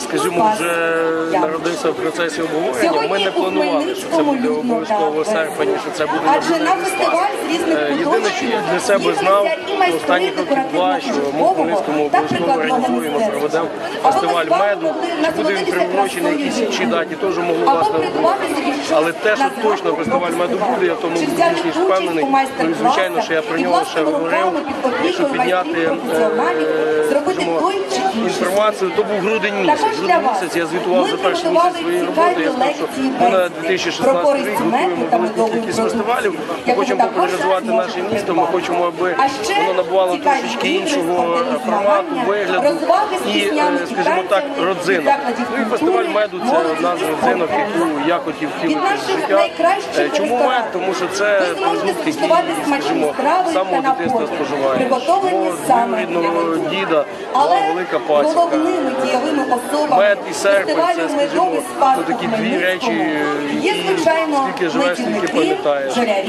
скажімо, вже народився в процесі обговорення. Ми не планували, що це буде обов'язково в серпні, що це буде Адже на фестиваль з різних Е, Єдине, що я для себе знав останні років два, що ми в Хмельницькому обов'язково організуємо, проведемо фестиваль меду. Чи буде він приурочений якійсь іншій даті, теж можу власне говорити. Але те, що точно фестиваль меду буде, я в тому більш ніж впевнений. Ну і звичайно, що я про нього ще говорив. Якщо підняти е, скажімо, інформацію, то був грудень місяць. Грудень місяць я звітував за перший місяць своєї роботи. Я сказав, що ми на 2016 рік готуємо велику кількість фестивалів. Ми хочемо популяризувати наше місто. Ми хочемо, аби воно набувало трошечки іншого формату, вигляду і, е, скажімо так, родзинок. Ну і фестиваль меду це одна з родзинок, яку я хотів втілити в життя. Е, Чому мед? Тому що це продукт, який, скажімо, самого дитинства споживає. Мого двоюрідного діда була велика пасіка. Головними дієвими особами фестивалю «Медовий спад у Хмельницькому є, звичайно, медівники, бджолярі,